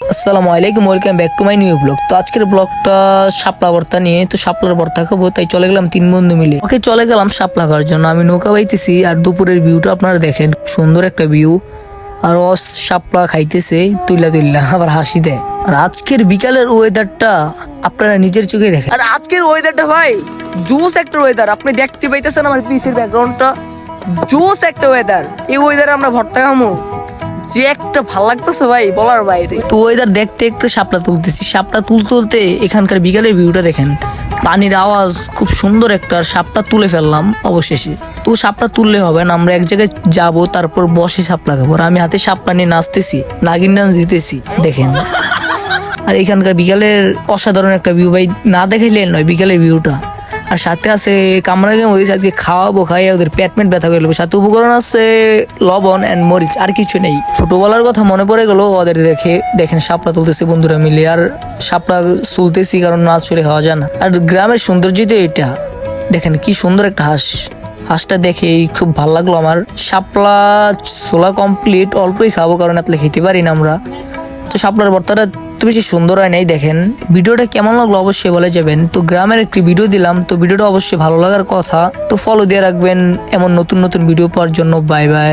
আসসালামু আলাইকুম welcome back to my new blog তো আজকের ব্লগটা শাপলা ভর্তা নিয়ে, তো শাপলার ভর্তা খাব, তাই চলে গেলাম তিন বন্ধু মিলে। ওকে, চলে গেলাম শাপলা খাওয়ার জন্য। আমি নৌকা বাইতেছি আর দুপুরের ভিউটা আপনারা দেখেন। সুন্দর একটা ভিউ আর ও শাপলা খাইতেছে, তুইলা তুইলা, আবার হাসি দেয়। আর আজকের বিকালের ওয়েদারটা আপনারা নিজের চোখে দেখেন। আর আজকের ওয়েদারটা ভাই জুস একটা ওয়েদার আপনি দেখতে পাইতেছেন আমার পিসের ব্যাকগ্রাউন্ডটা জুস একটা ওয়েদার এই ওয়েদারে আমরা ভর্তা খামো। একটা ভালো লাগতেছে ভাই, বলার বাইরে। তো ওয়েদার দেখতে দেখতে শাপলা তুলতেছি। শাপলা তুলতে তুলতে এখানকার বিকালের ভিউটা দেখেন। পানির আওয়াজ খুব সুন্দর একটা সাপটা তুলে ফেললাম অবশেষে। তো সাপটা তুললে হবে না, আমরা এক জায়গায় যাব, তারপর বসে সাপলা খাব। আর আমি হাতে সাপটা নিয়ে নাচতেছি, নাগিন ডান্স দিতেছি, দেখেন। আর এখানকার বিকালের অসাধারণ একটা ভিউ ভাই, না দেখাইলেন নয়, বিকালের ভিউটা আর সাথে আছে কামরাগে মরিচ আজকে খাওয়াবো, খাইয়ে ওদের পেট ব্যথা করে। সাথে উপকরণ আছে লবণ অ্যান্ড মরিচ, আর কিছু নেই। ছোটবেলার কথা মনে পড়ে গেল, ওদের দেখে, দেখেন সাপলা তুলতেছে বন্ধুরা মিলে, আর সাপলা চলতেছি কারণ না চলে খাওয়া যায় না। আর গ্রামের সৌন্দর্য তো এটা। দেখেন কি সুন্দর একটা হাঁস। হাঁসটা দেখে খুব ভালো লাগল আমার। শাপলা ছোলা কমপ্লিট অল্পই খাব কারণ এতলে খেতে পারি না আমরা। তো শাপলার ভর্তাটা বেশি সুন্দর হয় নাই, দেখেন। ভিডিওটা কেমন লাগল অবশ্যই বলে যাবেন। তো গ্রামের একটি ভিডিও দিলাম, তো ভিডিওটা অবশ্যই ভালো লাগার কথা। তো ফলো দিয়ে রাখবেন। এমন নতুন নতুন ভিডিও পাওয়ার জন্য। Bye bye